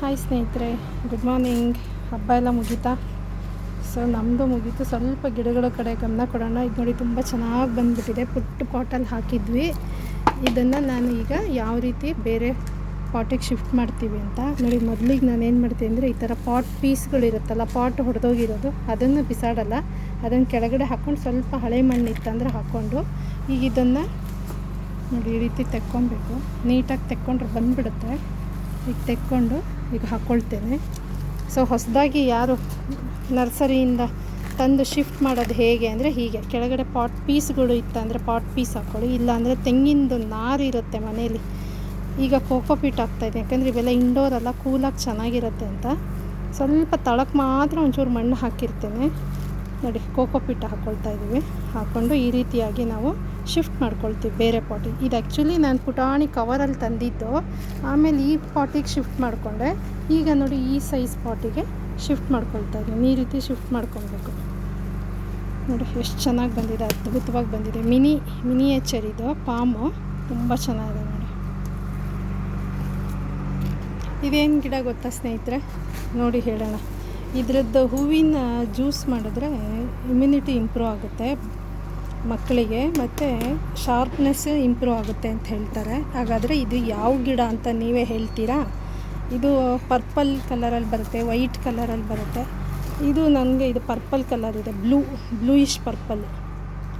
Hi ಸ್ನೇಹಿತರೆ good morning ಹಬ್ಬ ಎಲ್ಲ ಮುಗೀತಾ? ಸೊ ನಮ್ಮದು ಮುಗೀತು. ಸ್ವಲ್ಪ ಗಿಡಗಳ ಕಡೆ ಗಮನ ಕೊಡೋಣ. ಇದು ನೋಡಿ ತುಂಬ ಚೆನ್ನಾಗಿ ಬಂದುಬಿಟ್ಟಿದೆ. ಪುಟ್ಟ ಪಾಟಲ್ಲಿ ಹಾಕಿದ್ವಿ. ಇದನ್ನು ನಾನು ಈಗ ಯಾವ ರೀತಿ ಬೇರೆ ಪಾಟಿಗೆ ಶಿಫ್ಟ್ ಮಾಡ್ತೀವಿ ಅಂತ ನೋಡಿ, ಮೊದಲಿಗೆ ನಾನು ಏನು ಮಾಡ್ತೀನಿ ಅಂದರೆ ಈ ಥರ ಪಾಟ್ ಪೀಸ್ಗಳಿರುತ್ತಲ್ಲ, ಪಾಟ್ ಹೊಡೆದೋಗಿರೋದು, ಅದನ್ನು ಬಿಸಾಡಲ್ಲ. ಅದನ್ನು ಕೆಳಗಡೆ ಹಾಕ್ಕೊಂಡು ಸ್ವಲ್ಪ ಹಳೆ ಮಣ್ಣು ಇತ್ತಂದ್ರೆ ಹಾಕ್ಕೊಂಡು ಈಗ ಇದನ್ನು ನೋಡಿ ಈ ರೀತಿ ತೆಕ್ಕೊಬೇಕು. ನೀಟಾಗಿ ತೆಕ್ಕೊಂಡ್ರೆ ಬಂದುಬಿಡುತ್ತೆ. ಈಗ ತೆಕ್ಕೊಂಡು ಈಗ ಹಾಕ್ಕೊಳ್ತೇನೆ ಸೊ ಹೊಸದಾಗಿ ಯಾರು ನರ್ಸರಿಯಿಂದ ತಂದು ಶಿಫ್ಟ್ ಮಾಡೋದು ಹೇಗೆ ಅಂದರೆ ಹೀಗೆ. ಕೆಳಗಡೆ ಪಾಟ್ ಪೀಸ್ಗಳು ಇತ್ತಂದರೆ ಪಾಟ್ ಪೀಸ್ ಹಾಕ್ಕೊಳ್ಳಿ ಇಲ್ಲಾಂದರೆ ತೆಂಗಿನದು ನಾರು ಇರುತ್ತೆ ಮನೆಯಲ್ಲಿ. ಈಗ ಕೋಕೋ ಪೀಟ್ ಆಗ್ತಾಯಿದೆ ಯಾಕಂದರೆ ಇವೆಲ್ಲ ಇಂಡೋರ್ ಅಲ್ಲ ಕೂಲಾಗಿ ಚೆನ್ನಾಗಿರುತ್ತೆ ಅಂತ. ಸ್ವಲ್ಪ ತಳಕ್ಕೆ ಮಾತ್ರ ಒಂಚೂರು ಮಣ್ಣು ಹಾಕಿರ್ತೇನೆ. ನೋಡಿ, ಕೋಕೋ ಪೀಟ್ ಹಾಕ್ಕೊಳ್ತಾ ಇದ್ದೀವಿ. ಹಾಕ್ಕೊಂಡು ಈ ರೀತಿಯಾಗಿ ನಾವು ಶಿಫ್ಟ್ ಮಾಡ್ಕೊಳ್ತೀವಿ, ಬೇರೆ ಪಾಟಿಗೆ. ಇದು ಆ್ಯಕ್ಚುಲಿ ನಾನು ಪುಟಾಣಿ ಕವರಲ್ಲಿ ತಂದಿದ್ದು. ಆಮೇಲೆ ಈ ಪಾಟಿಗೆ ಶಿಫ್ಟ್ ಮಾಡಿಕೊಂಡೆ. ಈಗ ನೋಡಿ ಈ ಸೈಜ್ ಪಾಟಿಗೆ ಶಿಫ್ಟ್ ಮಾಡ್ಕೊಳ್ತಾ ಇದ್ದೀನಿ. ಈ ರೀತಿ ಶಿಫ್ಟ್ ಮಾಡ್ಕೊಳ್ಬೇಕು. ನೋಡಿ ಎಷ್ಟು ಚೆನ್ನಾಗಿ ಬಂದಿದೆ, ಅದ್ಭುತವಾಗಿ ಬಂದಿದೆ. ಮಿನಿ, ಮಿನಿಯೇಚರ್ ಇದು, ಪಾಮು. ತುಂಬ ಚೆನ್ನಾಗಿದೆ ನೋಡಿ. ಇದೇನು ಗಿಡ ಗೊತ್ತಾ ಸ್ನೇಹಿತರೆ? ನೋಡಿ ಹೇಳೋಣ. ಇದರದ್ದು ಹೂವಿನ ಜ್ಯೂಸ್ ಮಾಡಿದ್ರೆ ಇಮ್ಯುನಿಟಿ ಇಂಪ್ರೂವ್ ಆಗುತ್ತೆ. ಮಕ್ಕಳಿಗೆ ಮತ್ತು ಶಾರ್ಪ್ನೆಸ್ ಇಂಪ್ರೂವ್ ಆಗುತ್ತೆ ಅಂತ ಹೇಳ್ತಾರೆ. ಹಾಗಾದರೆ ಇದು ಯಾವ ಗಿಡ ಅಂತ ನೀವೇ ಹೇಳ್ತೀರಾ? ಇದು ಪರ್ಪಲ್ ಕಲರಲ್ಲಿ ಬರುತ್ತೆ ವೈಟ್ ಕಲರಲ್ಲಿ ಬರುತ್ತೆ. ಇದು ನನಗೆ ಇದು ಪರ್ಪಲ್ ಕಲರ್ ಇದೆ ಬ್ಲೂ ಬ್ಲೂಯಿಶ್ ಪರ್ಪಲ್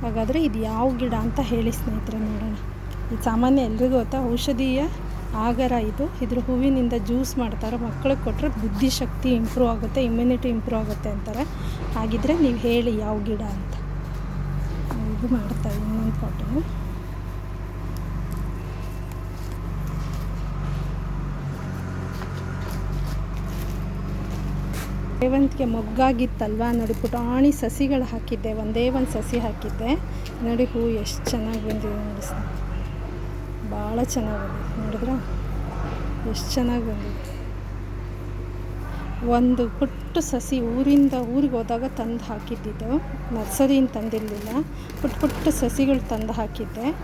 ಹಾಗಾದರೆ ಇದು ಯಾವ ಗಿಡ ಅಂತ ಹೇಳಿ ಸ್ನೇಹಿತರೆ ನೋಡೋಣ. ಇದು ಸಾಮಾನ್ಯ ಎಲ್ರಿಗೂ ಗೊತ್ತಾ? ಔಷಧೀಯ ಆಗರ ಇದು. ಇದ್ರ ಹೂವಿನಿಂದ ಜ್ಯೂಸ್ ಮಾಡ್ತಾರೆ ಮಕ್ಕಳಿಗೆ ಕೊಟ್ಟರೆ ಬುದ್ಧಿಶಕ್ತಿ ಇಂಪ್ರೂವ್ ಆಗುತ್ತೆ ಇಮ್ಯುನಿಟಿ ಇಂಪ್ರೂವ್ ಆಗುತ್ತೆ ಅಂತಾರೆ. ಹಾಗಿದ್ರೆ ನೀವು ಹೇಳಿ ಯಾವ ಗಿಡ ಅಂತ. ಇದು ಮಾಡ್ತಾ ಇನ್ನೊಂದು ಪಾಟು ಸೇವಂತಿಗೆ ಮೊಗ್ಗಾಗಿತ್ತಲ್ವ? ನೋಡಿ, ಪುಟಾಣಿ ಸಸಿಗಳು ಹಾಕಿದ್ದೆ. ಒಂದೇ ಒಂದು ಸಸಿ ಹಾಕಿದ್ದೆ. ನೋಡಿ, ಹೂ ಎಷ್ಟು ಚೆನ್ನಾಗಿ ಬಂದಿದೆ ನೋಡಿ. ಭಾಳ ಚೆನ್ನಾಗಿ ಬಂದಿದೆ. ನೋಡಿದ್ರ? ಎಷ್ಟು ಚೆನ್ನಾಗಿ ಬಂದಿದೆ. ಒಂದು ಪುಟ್ಟ ಸಸಿ ಊರಿಂದ ಊರಿಗೆ ಹೋದಾಗ ತಂದು ಹಾಕಿದ್ದಿದ್ದು. ನರ್ಸರಿಯಿಂದ ತಂದಿರಲಿಲ್ಲ. ಪುಟ್ಟ ಪುಟ್ಟ ಸಸಿಗಳು ತಂದು ಹಾಕಿದ್ದೆ.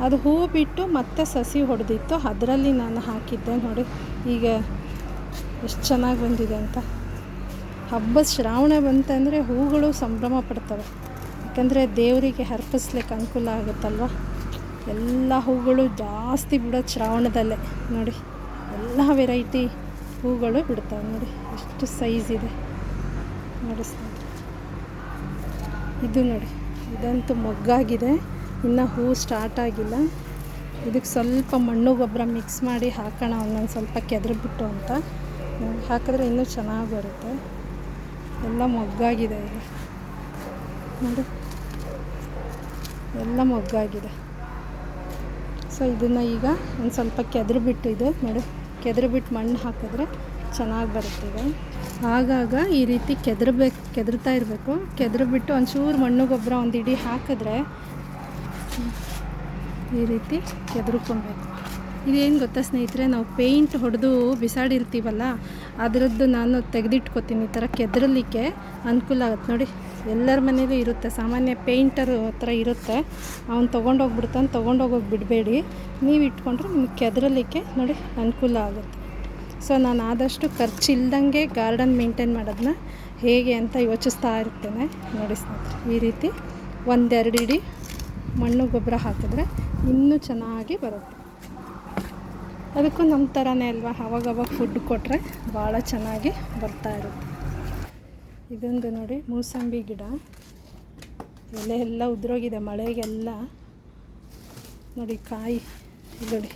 ಅದು ಹೂ ಬಿಟ್ಟು ಮತ್ತೆ ಸಸಿ ಹೊಡೆದಿತ್ತು. ಅದರಲ್ಲಿ ನಾನು ಹಾಕಿದ್ದೆ ನೋಡಿ. ಈಗ ಎಷ್ಟು ಚೆನ್ನಾಗಿ ಬಂದಿದೆ ಅಂತ. ಹಬ್ಬದ ಶ್ರಾವಣ ಬಂತಂದರೆ ಹೂಗಳು ಸಂಭ್ರಮ ಪಡ್ತವೆ. ಯಾಕಂದರೆ ದೇವರಿಗೆ ಅರ್ಪಿಸ್ಲಿಕ್ಕೆ ಅನುಕೂಲ ಆಗುತ್ತಲ್ವ? ಎಲ್ಲ ಹೂಗಳು ಜಾಸ್ತಿ ಬಿಡೋದು ಶ್ರಾವಣದಲ್ಲೇ ನೋಡಿ. ಎಲ್ಲ ವೆರೈಟಿ ಹೂಗಳು ಬಿಡ್ತಾವೆ ನೋಡಿ, ಎಷ್ಟು ಸೈಜ್ ಇದೆ. ನೋಡಿ ಸ್ನೇಹಿತರೆ ಇದು ನೋಡಿ, ಇದಂತೂ ಮೊಗ್ಗಾಗಿದೆ. ಇನ್ನು ಹೂ ಸ್ಟಾರ್ಟ್ ಆಗಿಲ್ಲ. ಇದಕ್ಕೆ ಸ್ವಲ್ಪ ಮಣ್ಣು ಗೊಬ್ಬರ ಮಿಕ್ಸ್ ಮಾಡಿ ಹಾಕೋಣ, ಒಂದೊಂದು ಸ್ವಲ್ಪ ಕೆದರಿಬಿಟ್ಟು ಅಂತ. ಹಾಕಿದ್ರೆ ಇನ್ನೂ ಚೆನ್ನಾಗಿ ಬರುತ್ತೆ. ಎಲ್ಲ ಮೊಗ್ಗಾಗಿದೆ ಇದು. ನೋಡಿ, ಎಲ್ಲ ಮೊಗ್ಗಾಗಿದೆ. ಸೊ ಇದನ್ನು ಈಗ ಒಂದು ಸ್ವಲ್ಪ ಕೆದ್ರಿಬಿಟ್ಟು ಇದೆ ನೋಡಿ. ಬಿಟ್ಟು ಮಣ್ಣು ಹಾಕಿದ್ರೆ ಚೆನ್ನಾಗಿ ಬರುತ್ತೆ ಈಗ. ಆಗಾಗ ಈ ರೀತಿ ಕೆದರ್ಬೇಕು, ಕೆದರ್ತಾ ಇರಬೇಕು. ಕೆದ್ರು ಬಿಟ್ಟು ಒಂಚೂರು ಮಣ್ಣು ಗೊಬ್ಬರ ಒಂದು ಇಡೀ ಹಾಕಿದ್ರೆ ಈ ರೀತಿ ಕೆದರ್ಕೊಬೇಕು ಇದೇನು ಗೊತ್ತಾ ಸ್ನೇಹಿತರೆ, ನಾವು ಪೇಂಟ್ ಹೊಡೆದು ಬಿಸಾಡಿರ್ತೀವಲ್ಲ, ಅದರದ್ದು ನಾನು ತೆಗೆದಿಟ್ಕೋತೀನಿ ಈ ಥರ ಕೆದರಲಿಕ್ಕೆ ಅನುಕೂಲ ಆಗುತ್ತೆ. ನೋಡಿ, ಎಲ್ಲರ ಮನೇಲೂ ಇರುತ್ತೆ, ಸಾಮಾನ್ಯ ಪೇಂಟರ್ ಹತ್ರ ಇರುತ್ತೆ. ಅವ್ನು ತೊಗೊಂಡೋಗ್ಬಿಡ್ತಾನೆ ತೊಗೊಂಡೋಗೋಗಿ ಬಿಡಬೇಡಿ. ನೀವು ಇಟ್ಕೊಂಡ್ರೆ ನಿಮ್ಗೆ ಕೆದರಲಿಕ್ಕೆ ನೋಡಿ ಅನುಕೂಲ ಆಗುತ್ತೆ. ಸೊ, ನಾನು ಆದಷ್ಟು ಖರ್ಚಿಲ್ದಂಗೆ ಗಾರ್ಡನ್ ಮೇಂಟೈನ್ ಮಾಡೋದನ್ನ ಹೇಗೆ ಅಂತ ಯೋಚಿಸ್ತಾ ಇರ್ತೇನೆ. ನೋಡಿ ಸ್ನೇಹಿತರೆ, ಈ ರೀತಿ ಒಂದೆರಡು ಇಡೀ ಮಣ್ಣು ಗೊಬ್ಬರ ಹಾಕಿದ್ರೆ ಇನ್ನೂ ಚೆನ್ನಾಗಿ ಬರುತ್ತೆ. ಅದಕ್ಕೂ ನಮ್ಮ ಥರನೇ ಅಲ್ವಾ? ಅವಾಗವಾಗ ಫುಡ್ ಕೊಟ್ಟರೆ ಭಾಳ ಚೆನ್ನಾಗಿ ಬರ್ತಾ ಇರುತ್ತೆ. ಇದೊಂದು ನೋಡಿ, ಮೂಸಂಬಿ ಗಿಡ. ಎಲೆ ಎಲ್ಲ ಉದುರೋಗಿದೆ, ಮಳೆಗೆಲ್ಲ. ನೋಡಿ, ಕಾಯಿ. ನೋಡಿ,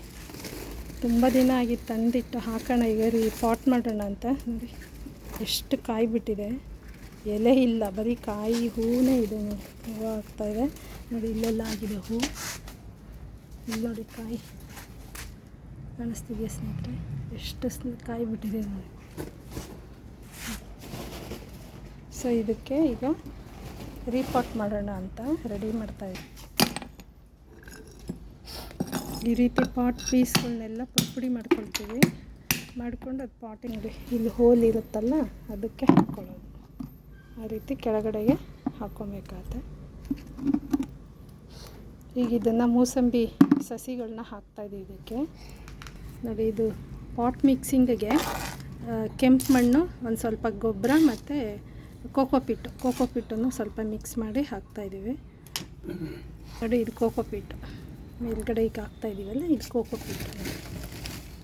ತುಂಬ ದಿನ ಆಗಿ ತಂದಿಟ್ಟು ಹಾಕೋಣ, ಈಗ ರೀ ಪಾಟ್ ಮಾಡೋಣ ಅಂತ. ನೋಡಿ, ಎಷ್ಟು ಕಾಯಿ ಬಿಟ್ಟಿದೆ. ಎಲೆ ಇಲ್ಲ, ಬರೀ ಕಾಯಿ ಹೂವೇ ಇದೆ ನೋಡಿ. ಹೂವು ಆಗ್ತಾಯಿದೆ ನೋಡಿ, ಇಲ್ಲೆಲ್ಲ ಆಗಿದೆ ಹೂವು ಇಲ್ಲಿ ನೋಡಿ, ಕಾಯಿ. ಕಾಣಿಸ್ತಿದೆಯಾ ಸ್ನೇಹಿತರೆ? ಎಷ್ಟು ಕಾಯಿ ಬಿಟ್ಟಿದೆ ನೋಡಿ. ಸೊ ಇದಕ್ಕೆ ಈಗ ರೀಪಾಟ್ ಮಾಡೋಣ ಅಂತ ರೆಡಿ ಮಾಡ್ತಾಯಿದ್ದೆ ಈ ರೀತಿ ಪಾಟ್ ಪೀಸ್ಗಳನ್ನೆಲ್ಲ ಪುಡಿ ಮಾಡ್ಕೊಳ್ತೀವಿ. ಮಾಡಿಕೊಂಡು ಅದು ಪಾಟಿಂಗ್ ಇಲ್ಲಿ ಹೋಲ್ ಇರುತ್ತಲ್ಲ, ಅದಕ್ಕೆ ಹಾಕ್ಕೊಳ್ಳೋದು ಆ ರೀತಿ ಕೆಳಗಡೆಗೆ ಹಾಕ್ಕೊಬೇಕಾಗತ್ತೆ ಈಗ ಇದನ್ನು ಮೂಸಂಬಿ ಸಸಿಗಳನ್ನ ಹಾಕ್ತಾಯಿದ್ದೀವಿ ಇದಕ್ಕೆ. ನೋಡಿ, ಇದು ಪಾಟ್ ಮಿಕ್ಸಿಂಗಿಗೆ ಕೆಂಪು ಮಣ್ಣು, ಒಂದು ಸ್ವಲ್ಪ ಗೊಬ್ಬರ ಮತ್ತು ಕೋಕೋ ಪಿಟ್ಟು ಕೋಕೋ ಪಿಟ್ಟನ್ನು ಸ್ವಲ್ಪ ಮಿಕ್ಸ್ ಮಾಡಿ ಹಾಕ್ತಾಯಿದ್ದೀವಿ ನೋಡಿ, ಇದು ಕೋಕೋ ಪಿಟ್ಟು ಮೇಲ್ಗಡೆ ಈಗ ಹಾಕ್ತಾ ಇದ್ದೀವಲ್ಲ ಇದು ಕೋಕೋ ಪಿಟ್ಟು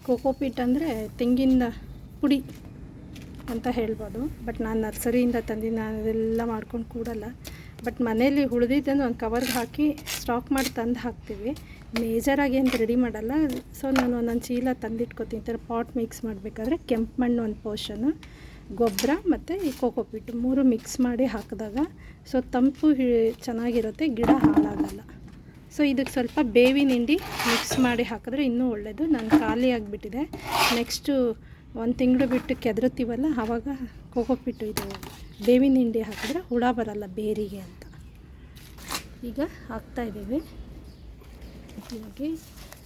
ಕೋಕೋ ಪಿಟ್ ಅಂದರೆ ತೆಂಗಿನ ಪುಡಿ ಅಂತ ಹೇಳ್ಬೋದು. ಬಟ್ ನಾನು ನರ್ಸರಿಯಿಂದ ತಂದು ನಾನು ಅದೆಲ್ಲ ಮಾಡ್ಕೊಂಡು ಕೂಡಲ್ಲ. ಬಟ್ ಮನೇಲಿ ಉಳಿದಿದ್ದನ್ನು ಒಂದು ಕವರ್ಗೆ ಹಾಕಿ ಸ್ಟಾಕ್ ಮಾಡಿ ತಂದು ಹಾಕ್ತೀವಿ. ಮೇಜರಾಗಿ ಏನು ರೆಡಿ ಮಾಡಲ್ಲ. ಸೊ ನಾನು ಒಂದೊಂದು ಚೀಲ ತಂದಿಟ್ಕೊತೀನಿ. ಥರ ಪಾಟ್ ಮಿಕ್ಸ್ ಮಾಡಬೇಕಾದ್ರೆ ಕೆಂಪು ಮಣ್ಣು ಒಂದು ಪೋರ್ಷನು ಗೊಬ್ಬರ ಮತ್ತು ಈ ಕೋಕೋ ಪಿಟ್ ಮೂರು ಮಿಕ್ಸ್ ಮಾಡಿ ಹಾಕಿದಾಗ ಸೊ ತಂಪು ಚೆನ್ನಾಗಿರುತ್ತೆ. ಗಿಡ ಹಾಳಾಗಲ್ಲ. ಸೊ ಇದಕ್ಕೆ ಸ್ವಲ್ಪ ಬೇವಿನ ಹಿಂಡಿ ಮಿಕ್ಸ್ ಮಾಡಿ ಹಾಕಿದ್ರೆ ಇನ್ನೂ ಒಳ್ಳೆಯದು ನಾನು ಖಾಲಿ ಆಗಿಬಿಟ್ಟಿದೆ. ನೆಕ್ಸ್ಟು ಒಂದು ತಿಂಗಳು ಬಿಟ್ಟು ಕೆದರುತ್ತೀವಲ್ಲ ಆವಾಗ ಕೋಕೋ ಪಿಟ್ಟು ಇದು ಬೇವಿನ ಹಿಂಡಿ ಹಾಕಿದ್ರೆ ಹುಳ ಬರಲ್ಲ ಬೇರಿಗೆ ಅಂತ. ಈಗ ಹಾಕ್ತಾ ಇದ್ದೀವಿ. ಹೀಗಾಗಿ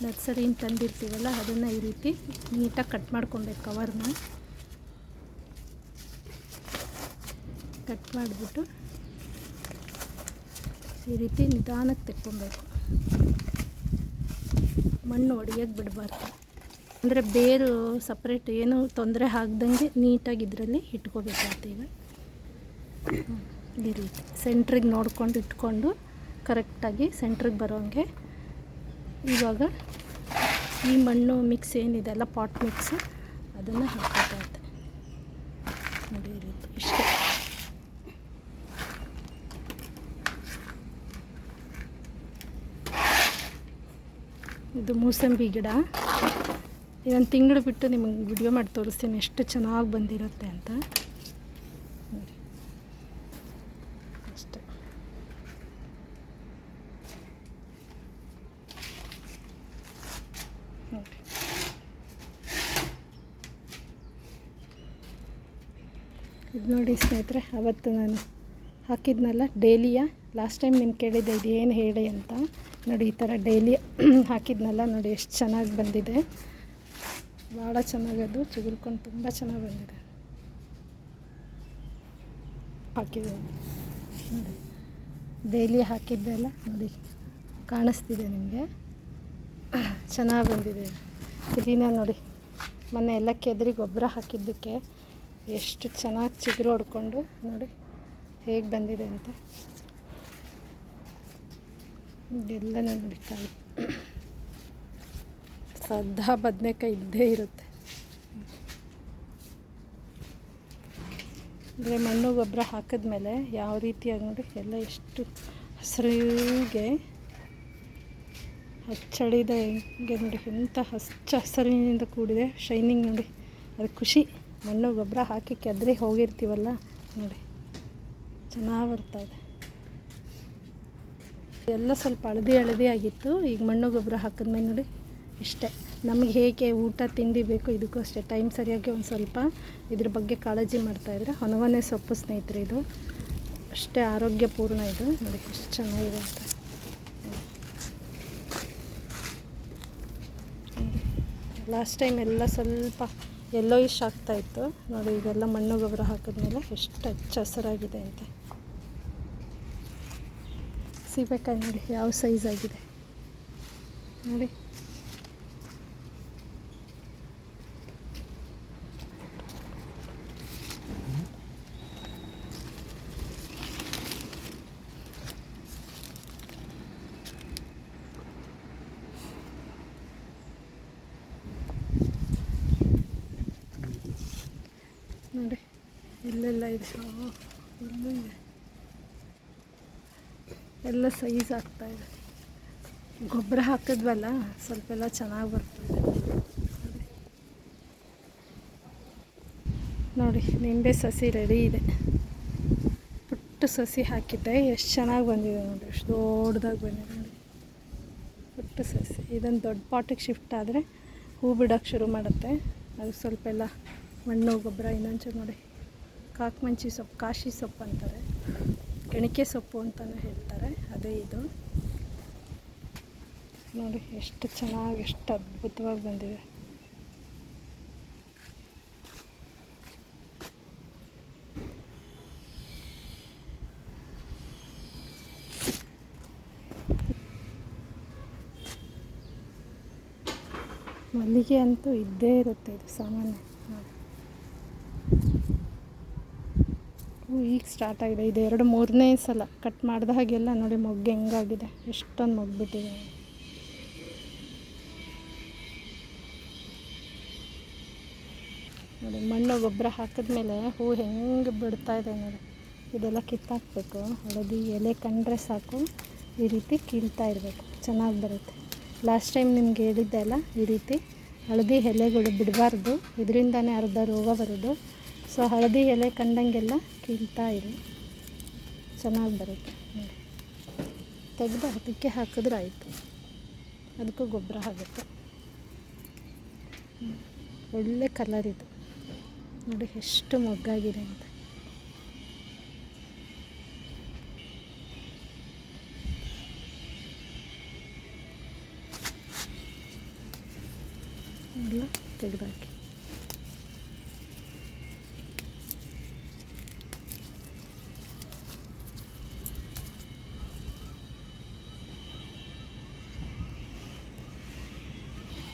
ನರ್ಸರಿಯಿಂದ ತಂದಿರ್ತೀವಲ್ಲ, ಅದನ್ನು ಈ ರೀತಿ ನೀಟಾಗಿ ಕಟ್ ಮಾಡ್ಕೊಬೇಕು ಕವರ್ನ. ಕಟ್ ಮಾಡಿಬಿಟ್ಟು ಈ ರೀತಿ ನಿಧಾನಕ್ಕೆ ತೆಕ್ಕೊಬೇಕು. ಮಣ್ಣು ಒಡೆಯೋಕ್ಕೆ ಬಿಡಬಾರ್ದು. ಅಂದರೆ ಬೇರು ಸಪ್ರೇಟ್ ಏನು ತೊಂದರೆ ಆಗ್ದಂಗೆ ನೀಟಾಗಿ ಇದರಲ್ಲಿ ಇಟ್ಕೋಬೇಕಾಗ್ತೀವಿ ಈ ರೀತಿ ಸೆಂಟ್ರಿಗೆ ನೋಡ್ಕೊಂಡು ಇಟ್ಕೊಂಡು ಕರೆಕ್ಟಾಗಿ ಸೆಂಟ್ರಿಗೆ ಬರೋಂಗೆ ಇವಾಗ ಈ ಮಣ್ಣು ಮಿಕ್ಸ್ ಏನಿದೆ ಅಲ್ಲ ಪಾಟ್ ಮಿಕ್ಸ್ ಅದನ್ನು ಹಾಕೋತಾ ನೋಡಿ ಈ ರೀತಿ, ಇಷ್ಟೇ. ಇದು ಮೂಸಂಬಿ ಗಿಡ. ಇದೊಂದು ತಿಂಗಳು ಬಿಟ್ಟು ನಿಮಗೆ ವಿಡಿಯೋ ಮಾಡಿ ತೋರಿಸ್ತೀನಿ, ಎಷ್ಟು ಚೆನ್ನಾಗಿ ಬಂದಿರುತ್ತೆ ಅಂತ ನೋಡಿ ಅಷ್ಟೇ ನೋಡಿ ಇದು ನೋಡಿ ಸ್ನೇಹಿತರೆ, ಅವತ್ತು ನಾನು ಹಾಕಿದ್ನಲ್ಲ ಡೇಲಿಯ. ಲಾಸ್ಟ್ ಟೈಮ್ ನಿಮ್ಗೆ ಕೇಳಿದ್ದೆ ಇದು ಏನು ಹೇಳಿ ಅಂತ. ನೋಡಿ ಈ ಥರ ಡೈಲಿ ಹಾಕಿದ್ನಲ್ಲ, ನೋಡಿ ಎಷ್ಟು ಚೆನ್ನಾಗಿ ಬಂದಿದೆ. ಭಾಳ ಚೆನ್ನಾಗದು ಚಿಗುರ್ಕೊಂಡು ತುಂಬ ಚೆನ್ನಾಗಿ ಬಂದಿದೆ. ಹಾಕಿದೆ. ನೋಡಿ, ಡೈಲಿ ಹಾಕಿದ್ದೆಲ್ಲ ನೋಡಿ ಕಾಣಿಸ್ತಿದೆ ನಿಮಗೆ. ಚೆನ್ನಾಗಿ ಬಂದಿದೆ. ಇದೀನ ನೋಡಿ, ಮೊನ್ನೆ ಎಲ್ಲ ಕೆದರಿ ಗೊಬ್ಬರ ಹಾಕಿದ್ದಕ್ಕೆ. ಎಷ್ಟು ಚೆನ್ನಾಗಿ ಚಿಗುರು ಹೊಡ್ಕೊಂಡು ನೋಡಿ ಹೇಗೆ ಬಂದಿದೆ ಅಂತ. ಇದೆಲ್ಲನೂ ನೋಡಿ ಕಾಯಿ ಸದಾ ಬದನೆಕಾಯಿ ಇದ್ದೇ ಇರುತ್ತೆ. ಅಂದರೆ ಮಣ್ಣು ಗೊಬ್ಬರ ಹಾಕಿದ್ಮೇಲೆ ಯಾವ ರೀತಿಯಾಗಿ ನೋಡಿ ಎಲ್ಲ ಎಷ್ಟು ಹಸಿರಿಗೆ ಹಚ್ಚಳಿದೆ ಹಿಂಗೆ ನೋಡಿ ಎಂಥ ಹಚ್ಚ ಹಸಿರಿನಿಂದ ಕೂಡಿದೆ. ಶೈನಿಂಗ್ ನೋಡಿ. ಅದು ಖುಷಿ. ಮಣ್ಣು ಗೊಬ್ಬರ ಹಾಕಿ ಕೆದರಿ ಹೋಗಿರ್ತೀವಲ್ಲ? ನೋಡಿ. ಚೆನ್ನಾಗಿ ಬರ್ತಾಯಿದೆ ಎಲ್ಲ ಸ್ವಲ್ಪ ಹಳದಿ ಹಳದಿ ಆಗಿತ್ತು. ಈಗ ಮಣ್ಣು ಗೊಬ್ಬರ ಹಾಕಿದ್ಮೇಲೆ ನೋಡಿ. ಇಷ್ಟೇ. ನಮಗೆ ಹೇಗೆ ಊಟ, ತಿಂಡಿ ಬೇಕು ಇದಕ್ಕೂ ಅಷ್ಟೇ. ಟೈಮ್ ಸರಿಯಾಗಿ ಒಂದು ಸ್ವಲ್ಪ ಇದ್ರ ಬಗ್ಗೆ ಕಾಳಜಿ ಮಾಡ್ತಾಯಿದ್ರೆ ಹೊನಗೊನೆ ಸೊಪ್ಪು ಸ್ನೇಹಿತರೆ ಇದು. ಅಷ್ಟೇ ಆರೋಗ್ಯಪೂರ್ಣ ಇದು. ನೋಡಿ, ಎಷ್ಟು ಚೆನ್ನಾಗಿದೆ ಅಂತ. ಲಾಸ್ಟ್ ಟೈಮ್ ಎಲ್ಲ ಸ್ವಲ್ಪ ಎಲ್ಲೋ ಇಶ್ ಆಗ್ತಾಯಿತ್ತು ನೋಡಿ, ಈಗೆಲ್ಲ ಮಣ್ಣು ಗೊಬ್ಬರ ಹಾಕಿದ್ಮೇಲೆ ಎಷ್ಟು ಹಚ್ಚ ಹಸರಾಗಿದೆ ಅಂತ. ಸೀಬೆಕಾಯಿ ನೋಡಿ, ಯಾವ ಸೈಜ್ ಆಗಿದೆ. ನೋಡಿ ನೋಡಿ ಇಲ್ಲೆಲ್ಲ ಇದೆ ಎಲ್ಲ ಸೈಜ್ ಆಗ್ತಾ ಇದೆ. ಗೊಬ್ಬರ ಹಾಕಿದ್ವಲ್ಲ ಸ್ವಲ್ಪ ಎಲ್ಲ ಚೆನ್ನಾಗಿ ಬರ್ತದೆ. ನೋಡಿ, ನಿಂಬೆ ಸಸಿ ರೆಡಿ ಇದೆ. ಪುಟ್ಟ ಸಸಿ ಹಾಕಿದ್ದೆ, ಎಷ್ಟು ಚೆನ್ನಾಗಿ ಬಂದಿದೆ ನೋಡಿ ಎಷ್ಟು ದೊಡ್ಡದಾಗಿ ಬಂದಿದೆ ನೋಡಿ. ಪುಟ್ಟ ಸಸಿ, ಇದೊಂದು ದೊಡ್ಡ ಪಾಟಿಗೆ ಶಿಫ್ಟ್ ಆದರೆ ಹೂ ಬಿಡೋಕ್ಕೆ ಶುರು ಮಾಡುತ್ತೆ. ಅದು ಸ್ವಲ್ಪ ಎಲ್ಲ ಮಣ್ಣು, ಗೊಬ್ಬರ ಇನ್ನೊಂಚೂರು ನೋಡಿ. ಕಾಕ್ಮಂಚಿ ಸೊಪ್ಪು, ಕಾಶಿ ಸೊಪ್ಪು ಅಂತಾರೆ. ಕೆಣಿಕೆ ಸೊಪ್ಪು ಅಂತಲೂ ಹೇಳ್ತಾರೆ. ಅದೇ ಇದು. ನೋಡಿ, ಎಷ್ಟು ಚೆನ್ನಾಗಿ, ಎಷ್ಟು ಅದ್ಭುತವಾಗಿ ಬಂದಿದೆ. ಮಲ್ಲಿಗೆ ಅಂತೂ ಇದ್ದೇ ಇರುತ್ತೆ ಇದು ಸಾಮಾನ್ಯ ನೋಡಿ ಹೂ ಈಗ ಸ್ಟಾರ್ಟ್ ಆಗಿದೆ. ಇದು ಎರಡು ಮೂರನೇ ಸಲ ಕಟ್ ಮಾಡಿದ ಹಾಗೆಲ್ಲ ನೋಡಿ ಮೊಗ್ಗು ಹೆಂಗಾಗಿದೆ. ಎಷ್ಟೊಂದು ಮೊಗ್ಗು ಬಿಟ್ಟಿದೆ. ನೋಡಿ ಮಣ್ಣು ಗೊಬ್ಬರ ಹಾಕಿದ್ಮೇಲೆ ಹೂವು ಹೆಂಗೆ ಬಿಡ್ತಾ ಇದೆ ನೋಡಿ. ಇದೆಲ್ಲ ಕಿತ್ತಾಕಬೇಕು. ಹಳದಿ ಎಲೆ ಕಂಡ್ರೆ ಸಾಕು. ಈ ರೀತಿ ಕೀಳ್ತಾ ಇರಬೇಕು. ಚೆನ್ನಾಗಿ ಬರುತ್ತೆ. ಲಾಸ್ಟ್ ಟೈಮ್ ನಿಮ್ಗೆ ಹೇಳಿದ್ದೆ ಅಲ್ಲ, ಈ ರೀತಿ ಹಳದಿ ಎಲೆಗಳು ಬಿಡಬಾರ್ದು. ಇದರಿಂದನೇ ಅರ್ಧ ರೋಗ ಬರೋದು. ಸೊ ಹಳದಿ ಎಲೆ ಕಂಡಂಗೆಲ್ಲ ಕೀಳ್ತಾ ಇದೆ ಚೆನ್ನಾಗಿ ಬರುತ್ತೆ. ತೆಗೆದು ಅದಕ್ಕೆ ಹಾಕಿದ್ರೆ ಆಯಿತು. ಅದಕ್ಕೂ ಗೊಬ್ಬರ ಆಗುತ್ತೆ. ಒಳ್ಳೆ ಕಲರ್ ಇದು. ನೋಡಿ ಎಷ್ಟು ಮೊಗ್ಗಾಗಿದೆ ಅಂತ. ಎಲ್ಲ ತೆಗೆದಾಕಿ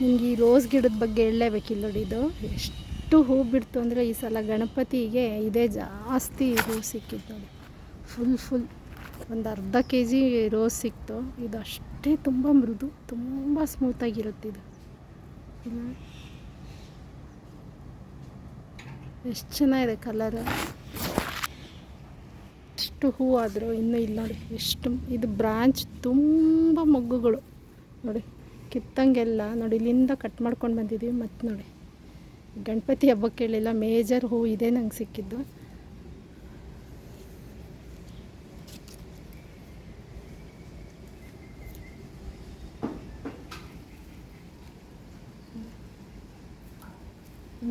ನಿಮ್ಗೆ ಈ ರೋಸ್ ಗಿಡದ ಬಗ್ಗೆ ಹೇಳಲೇಬೇಕಿಲ್ಲ ನೋಡಿ ಇದು. ಎಷ್ಟು ಹೂ ಬಿಡ್ತು ಅಂದರೆ ಈ ಸಲ ಗಣಪತಿಗೆ ಇದೇ ಜಾಸ್ತಿ ಹೂ ಸಿಕ್ಕಿತ್ತು ಫುಲ್ ಫುಲ್ ಒಂದು ಅರ್ಧ ಕೆ ಜಿ ರೋಸ್ ಸಿಕ್ತು. ಇದು ಅಷ್ಟೇ ತುಂಬ ಮೃದು, ತುಂಬ ಸ್ಮೂತಾಗಿರುತ್ತೆ ಇದು? ಎಷ್ಟು ಚೆನ್ನಾಗಿದೆ ಕಲರ್ ಎಷ್ಟು ಹೂ ಆದರೂ ಇನ್ನೂ ಇಲ್ಲ ನೋಡಿ. ಎಷ್ಟು ಇದು ಬ್ರಾಂಚ್ ತುಂಬ ಮೊಗ್ಗುಗಳು. ನೋಡಿ. ಕಿತ್ತಂಗೆಲ್ಲ ನೋಡಿ, ಇಲ್ಲಿಂದ ಕಟ್ ಮಾಡ್ಕೊಂಡು ಬಂದಿದ್ದೀವಿ ಮತ್ತು ನೋಡಿ, ಗಣಪತಿ ಹಬ್ಬಕ್ಕೆ ಹೇಳಿಲ್ಲ ಮೇಜರ್ ಹೂ ಇದೆ ನಂಗೆ ಸಿಕ್ಕಿದ್ದು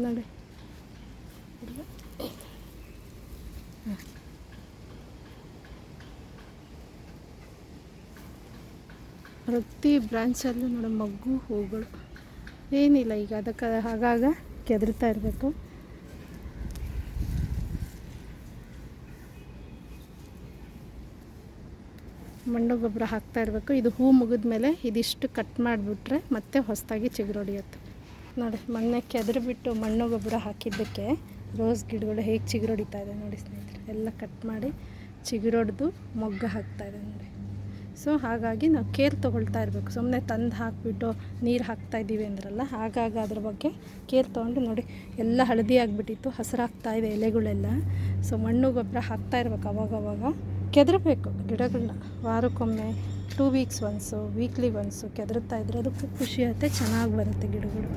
ನೋಡಿ ಪ್ರತಿ ಬ್ರಾಂಚಲ್ಲೂ ನೋಡೋ ಮಗ್ಗು, ಹೂಗಳು. ಏನಿಲ್ಲ ಈಗ ಅದಕ್ಕೆ ಆಗಾಗ ಕೆದರ್ತಾ ಇರಬೇಕು. ಮಣ್ಣು ಗೊಬ್ಬರ ಹಾಕ್ತಾ ಇರಬೇಕು. ಇದು ಹೂ ಮುಗಿದ ಮೇಲೆ ಇದಿಷ್ಟು ಕಟ್ ಮಾಡಿಬಿಟ್ರೆ ಮತ್ತೆ ಹೊಸದಾಗಿ ಚಿಗುರೊಡೆಯುತ್ತೆ ನೋಡಿ, ಮೊನ್ನೆ ಕೆದರಿಬಿಟ್ಟು ಮಣ್ಣು ಗೊಬ್ಬರ ಹಾಕಿದ್ದಕ್ಕೆ ರೋಸ್ ಗಿಡಗಳು ಹೇಗೆ ಚಿಗುರೊಡಿತಾ ಇದೆ ನೋಡಿ ಸ್ನೇಹಿತರೆ. ಎಲ್ಲ ಕಟ್ ಮಾಡಿ ಚಿಗುರೊಡೆದು ಮೊಗ್ಗು ಹಾಕ್ತಾ ಇದೆ ನೋಡಿ. ಸೊ ಹಾಗಾಗಿ ನಾವು ಕೇರ್ ತೊಗೊಳ್ತಾ ಇರಬೇಕು. ಸುಮ್ಮನೆ ತಂದು ಹಾಕಿಬಿಟ್ಟು ನೀರು ಹಾಕ್ತಾ ಇದ್ದೀವಿ ಅಂದ್ರಲ್ಲ, ಹಾಗಾಗಿ ಅದ್ರ ಬಗ್ಗೆ ಕೇರ್ ತೊಗೊಂಡು ನೋಡಿ. ಎಲ್ಲ ಹಳದಿ ಆಗಿಬಿಟ್ಟಿತ್ತು, ಹಸಿರಾಗ್ತಾ ಇದೆ ಎಲೆಗಳೆಲ್ಲ. ಸೊ ಮಣ್ಣು ಗೊಬ್ಬರ ಹಾಕ್ತಾ ಇರ್ಬೇಕು ಅವಾಗವಾಗ. ಕೆದರಬೇಕು ಗಿಡಗಳನ್ನ. ವಾರಕ್ಕೊಮ್ಮೆ two weeks once weekly once ಕೆದರುತ್ತಾ ಇದ್ರೆ ಅದಕ್ಕೂ ಖುಷಿ ಆಗುತ್ತೆ, ಚೆನ್ನಾಗಿ ಬರುತ್ತೆ ಗಿಡಗಳು.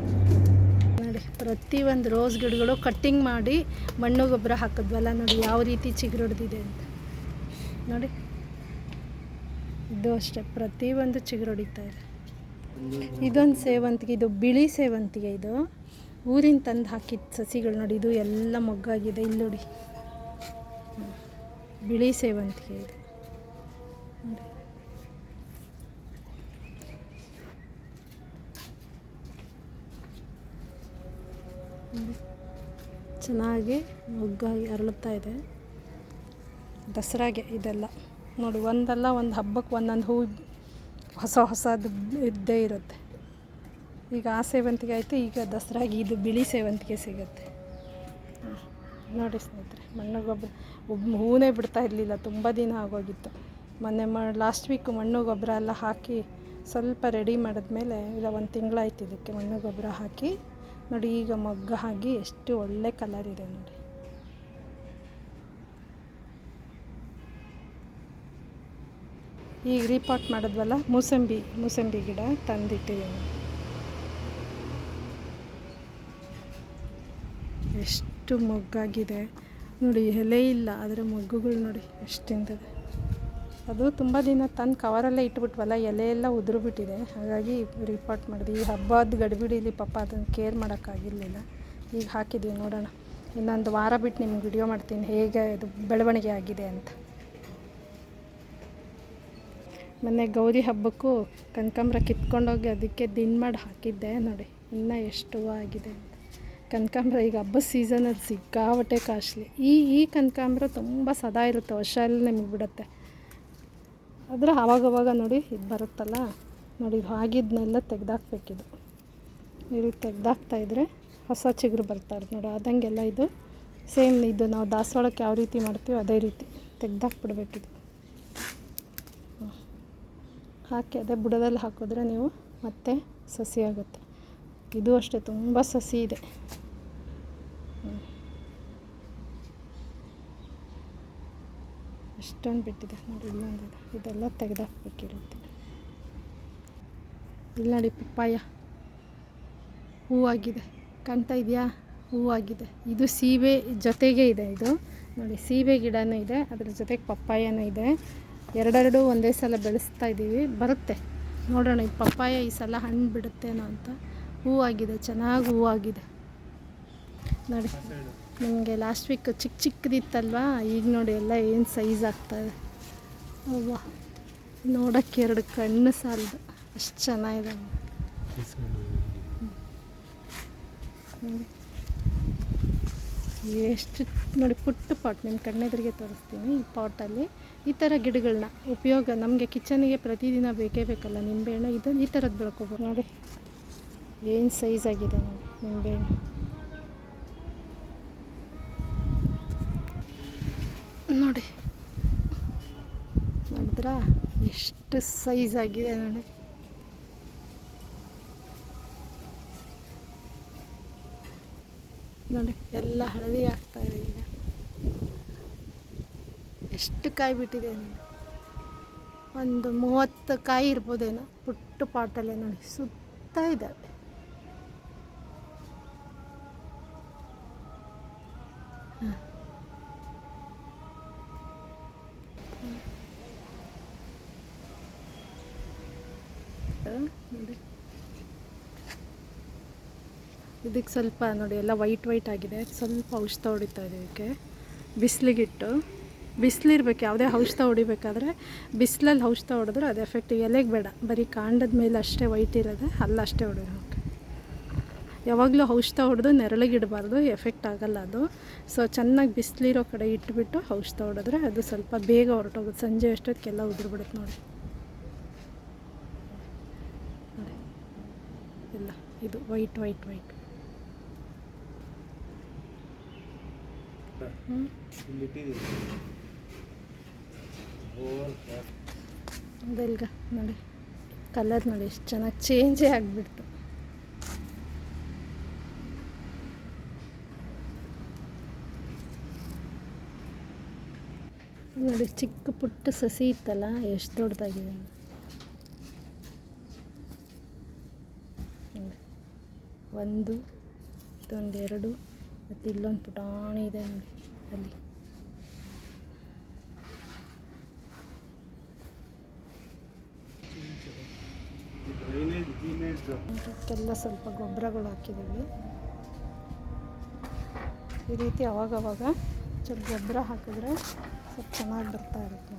ನೋಡಿ ಪ್ರತಿಯೊಂದು ರೋಸ್ ಗಿಡಗಳು ಕಟ್ಟಿಂಗ್ ಮಾಡಿ ಮಣ್ಣು ಗೊಬ್ಬರ ಹಾಕಿದ್ವಲ್ಲ ನೋಡಿ, ಯಾವ ರೀತಿ ಚಿಗುರೊಡೆದಿದೆ ಅಂತ. ನೋಡಿ. ಇದು ಅಷ್ಟೇ ಪ್ರತಿಯೊಂದು ಚಿಗುರೊಡಿತಾ ಇದೆ. ಇದೊಂದು ಸೇವಂತಿಗೆ, ಇದು ಬಿಳಿ ಸೇವಂತಿಗೆ ಇದು. ಊರಿನ ತಂದು ಹಾಕಿದ ಸಸಿಗಳು ನೋಡಿ, ಇದು ಎಲ್ಲ ಮೊಗ್ಗಾಗಿದೆ. ಇಲ್ಲಿ ನೋಡಿ. ಬಿಳಿ ಸೇವಂತಿಗೆ ಇದು. ಚೆನ್ನಾಗಿ ಮೊಗ್ಗಾಗಿ ಅರಳುತ್ತಾ ಇದೆ. ದಸರಾಗೆ ಇದೆಲ್ಲ. ನೋಡಿ, ಒಂದಲ್ಲ ಒಂದು ಹಬ್ಬಕ್ಕೆ ಒಂದೊಂದು ಹೂ ಹೊಸ ಹೊಸದು ಇದ್ದೇ ಇರುತ್ತೆ. ಈಗ ಆ ಸೇವಂತಿಗೆ ಆಯಿತು, ಈಗ ದಸರಾಗಿ ಇದು ಬಿಳಿ ಸೇವಂತಿಗೆ ಸಿಗುತ್ತೆ. ನೋಡಿ ಸ್ನೇಹಿತರೆ, ಮಣ್ಣು ಗೊಬ್ಬರ ಹೂವೇ ಬಿಡ್ತಾ ಇರಲಿಲ್ಲ, ತುಂಬ ದಿನ ಆಗೋಗಿತ್ತು. ಮೊನ್ನೆ ಮ ಲಾಸ್ಟ್ ವೀಕ್ ಮಣ್ಣು ಗೊಬ್ಬರ ಎಲ್ಲ ಹಾಕಿ ಸ್ವಲ್ಪ ರೆಡಿ ಮಾಡಿದ್ಮೇಲೆ ಇಲ್ಲ ಒಂದು ತಿಂಗಳಾಯ್ತು ಇದಕ್ಕೆ ಮಣ್ಣು ಗೊಬ್ಬರ ಹಾಕಿ. ನೋಡಿ, ಈಗ ಮೊಗ್ಗ ಹಾಕಿ ಎಷ್ಟು ಒಳ್ಳೆ ಕಲರ್ ಇದೆ ನೋಡಿ. ಈಗ ರೀಪಾಟ್ ಮಾಡಿದ್ವಲ್ಲ, ಮೂಸಂಬಿ ಮೂಸಂಬಿ ಗಿಡ ತಂದಿಟ್ಟಿದ್ದೀನಿ. ಎಷ್ಟು ಮೊಗ್ಗಾಗಿದೆ. ನೋಡಿ, ಎಲೆ ಇಲ್ಲ, ಆದರೆ ಮೊಗ್ಗುಗಳು ನೋಡಿ, ಎಷ್ಟು ಅದು ತುಂಬ ದಿನ ತಂದು ಕವರಲ್ಲೇ ಇಟ್ಬಿಟ್ವಲ್ಲ, ಎಲೆ ಎಲ್ಲ ಉದುರು ಬಿಟ್ಟಿದೆ ಹಾಗಾಗಿ ರೀಪಾಟ್ ಮಾಡಿದ್ವಿ ಈ ಹಬ್ಬದ ಗಡಿಬಿಡಿಲಿ ಪಾಪ ಅದನ್ನು ಕೇರ್ ಮಾಡೋಕ್ಕಾಗಿರಲಿಲ್ಲ. ಈಗ ಹಾಕಿದ್ದೀವಿ ನೋಡೋಣ. ಇನ್ನೊಂದು ವಾರ ಬಿಟ್ಟು ನಿಮ್ಗೆ ವಿಡಿಯೋ ಮಾಡ್ತೀನಿ, ಹೇಗೆ ಅದು ಬೆಳವಣಿಗೆ ಆಗಿದೆ ಅಂತ. ಮೊನ್ನೆ ಗೌರಿ ಹಬ್ಬಕ್ಕೂ ಕನಕಾಂಬ್ರ ಕಿತ್ಕೊಂಡೋಗಿ ಅದಕ್ಕೆ ದಿನ ಮಾಡಿ ಹಾಕಿದ್ದೆ ನೋಡಿ. ಇನ್ನೂ ಎಷ್ಟು ಆಗಿದೆ ಅಂತ. ಕನಕಾಂಬ್ರ ಈಗ ಹಬ್ಬದ ಸೀಸನಲ್ಲಿ ಸಿಕ್ಕಾಪಟ್ಟೆ ಕಾಸ್ಟ್ಲಿ. ಈ ಈ ಕನಕಾಂಬ್ರ ತುಂಬ ಸದಾ ಇರುತ್ತೆ, ವರ್ಷ ಎಲ್ಲ ನಿಮಗೆ ಬಿಡುತ್ತೆ. ಆದರೆ ಆವಾಗವಾಗ ನೋಡಿ ಇದು ಬರುತ್ತಲ್ಲ, ನೋಡಿ ಇದು ಆಗಿದ್ದನ್ನೆಲ್ಲ ತೆಗ್ದಾಕ್ಬೇಕಿದು. ನೀರು ರೀತಿ ತೆಗ್ದಾಕ್ತಾ ಇದ್ರೆ ಹೊಸ ಚಿಗುರು ಬರ್ತಾ ಇರುತ್ತೆ. ನೋಡಿ ಆದಂಗೆಲ್ಲ ಇದು ಸೇಮ್ ಇದು ನಾವು ದಾಸವಾಳಕ್ಕೆ ಯಾವ ರೀತಿ ಮಾಡ್ತೀವೋ ಅದೇ ರೀತಿ ತೆಗೆದಾಕ್ಬಿಡ್ಬೇಕಿದು. ಹಾಕಿ ಅದೇ ಬುಡದಲ್ಲಿ ಹಾಕಿದ್ರೆ ನೀವು ಮತ್ತೆ ಸಸಿ ಆಗುತ್ತೆ. ಇದು ಅಷ್ಟೇ, ತುಂಬ ಸಸಿ ಇದೆ. ಅಷ್ಟೊಂದು ಬಿಟ್ಟಿದೆ ನೋಡಿ ಇಲ್ಲೊಂದಿದೆ ಇದೆಲ್ಲ ತೆಗೆದಾಕ್ಬೇಕಿರುತ್ತೆ. ಇಲ್ಲ ನೋಡಿ ಪಪ್ಪಾಯ. ಹೂವಾಗಿದೆ ಕಾಣ್ತಾ ಇದೆಯಾ? ಹೂವಾಗಿದೆ ಇದು ಸೀಬೆ ಜೊತೆಗೆ ಇದೆ ಇದು. ನೋಡಿ, ಸೀಬೆ ಗಿಡನೂ ಇದೆ, ಅದ್ರ ಜೊತೆಗೆ ಪಪ್ಪಾಯನೂ ಇದೆ. ಎರಡೆರಡು ಒಂದೇ ಸಲ ಬೆಳೆಸ್ತಾ ಇದ್ದೀವಿ. ಬರುತ್ತೆ. ನೋಡೋಣ, ಈ ಪಪ್ಪಾಯ ಈ ಸಲ ಹಣ್ಣು ಬಿಡುತ್ತೇನೋ ಅಂತ. ಹೂವಾಗಿದೆ, ಚೆನ್ನಾಗಿ ಹೂವಾಗಿದೆ. ನೋಡಿ, ನಿಮಗೆ ಲಾಸ್ಟ್ ವೀಕ್ ಚಿಕ್ಕ ಚಿಕ್ಕದಿತ್ತಲ್ವಾ? ಈಗ ನೋಡಿ ಎಲ್ಲ ಏನು ಸೈಜ್ ಆಗ್ತಾಯಿದೆ ಅವ್ವ, ನೋಡೋಕ್ಕೆ ಎರಡು ಕಣ್ಣು ಸಾಲದು. ಅಷ್ಟು ಚೆನ್ನಾಗಿದೆ. ಎಷ್ಟು, ನೋಡಿ, ಪುಟ್ಟ ಪಾಟ್ ನಿಮ್ಮ ಕಣ್ಣೆದುರಿಗೆ ತೋರಿಸ್ತೀನಿ ಈ ಪಾಟಲ್ಲಿ ಈ ಥರ ಗಿಡಗಳನ್ನ ಉಪಯೋಗ ನಮಗೆ ಕಿಚನ್ಗೆ ಪ್ರತಿದಿನ ಬೇಕೇ ಬೇಕಲ್ಲ, ನಿಂಬೆಹಣ್ಣು ಇದು ಈ ಥರದ್ದು ಬೆಳ್ಕೊಬೋದು. ನೋಡಿ, ಏನು ಸೈಜ್ ಆಗಿದೆ ನೋಡಿ, ನಿಂಬೆಹಣ್ಣು. ನೋಡಿ, ನೋಡಿದ್ರ? ಎಷ್ಟು ಸೈಜ್ ಆಗಿದೆ ನೋಡಿ. ನೋಡಿ, ಎಲ್ಲ ಹಳದಿ ಆಗ್ತಾ ಎಷ್ಟು ಕಾಯಿ ಬಿಟ್ಟಿದೆ ಒಂದು ಮೂವತ್ತು ಕಾಯಿ ಇರ್ಬೋದೇನೋ, ಪುಟ್ಟ ಪಾಟಲ್ಲೇ ನೋಡಿ, ಸುತ್ತ ಇದ್ದಾವೆ ಇದಕ್ಕೆ ಸ್ವಲ್ಪ ನೋಡಿ, ಎಲ್ಲ ವೈಟ್ ವೈಟ್ ಆಗಿದೆ. ಸ್ವಲ್ಪ ಔಷಧ ಹೊಡಿತಾ ಇದೆ ಇದಕ್ಕೆ. ಬಿಸಿಲಿಗಿಟ್ಟು. ಬಿಸಿಲಿರ್ಬೇಕು, ಯಾವುದೇ ಔಷಧ ಹೊಡಿಬೇಕಾದ್ರೆ ಬಿಸಿಲಲ್ಲಿ ಔಷಧ ಹೊಡೆದ್ರೆ ಅದು ಎಫೆಕ್ಟ್ ಎಲೆಗೆ ಬೇಡ. ಬರೀ ಕಾಂಡದ ಮೇಲೆ ಅಷ್ಟೇ ವೈಟ್ ಇರೋದೆ, ಅಲ್ಲ ಅಷ್ಟೇ ಹೊಡಿಬೇಕು ಯಾವಾಗಲೂ ಔಷಧ ಹೊಡೆದು ನೆರಳಿಗಿಡಬಾರ್ದು ಎಫೆಕ್ಟ್ ಆಗಲ್ಲ ಅದು. ಸೊ, ಚೆನ್ನಾಗಿ ಬಿಸಿಲಿರೋ ಕಡೆ ಇಟ್ಬಿಟ್ಟು ಔಷಧ ಹೊಡೆದ್ರೆ ಅದು ಸ್ವಲ್ಪ ಬೇಗ ಹೊರಟೋಗುತ್ತೆ. ಸಂಜೆ ಅಷ್ಟೊತ್ತಿಗೆಲ್ಲ ಉದುರ್ಬಿಡುತ್ತೆ ನೋಡಿ. ಇಲ್ಲ, ಇದು ವೈಟ್ ವೈಟ್ ವೈಟ್. ಹ್ಞೂ ಅದೆಲ್ಗ ನೋಡಿ ಕಲರ್ ನೋಡಿ ಎಷ್ಟು ಚೆನ್ನಾಗಿ ಚೇಂಜೇ ಆಗಿಬಿಡ್ತು ನೋಡಿ, ಚಿಕ್ಕ ಪುಟ್ಟ ಸಸಿ ಇತ್ತಲ್ಲ, ಎಷ್ಟು ದೊಡ್ಡದಾಗಿದೆ. ಒಂದು, ಇದೊಂದು ಎರಡು, ಮತ್ತು ಇಲ್ಲೊಂದು ಪುಟಾಣಿ ಇದೆ ನೋಡಿ, ಅಲ್ಲಿ ಅದಕ್ಕೆಲ್ಲ ಸ್ವಲ್ಪ ಗೊಬ್ಬರಗಳು ಹಾಕಿದ್ದೀವಿ. ಈ ರೀತಿ ಅವಾಗವಾಗ ಸ್ವಲ್ಪ ಗೊಬ್ಬರ ಹಾಕಿದ್ರೆ ಸ್ವಲ್ಪ ಚೆನ್ನಾಗಿ ಬರ್ತಾ ಇರುತ್ತೆ.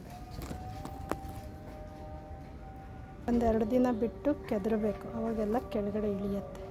ಒಂದೆರಡು ದಿನ ಬಿಟ್ಟು ಕೆದರಬೇಕು. ಅವಾಗೆಲ್ಲ ಕೆಳಗಡೆ ಇಳಿಯುತ್ತೆ.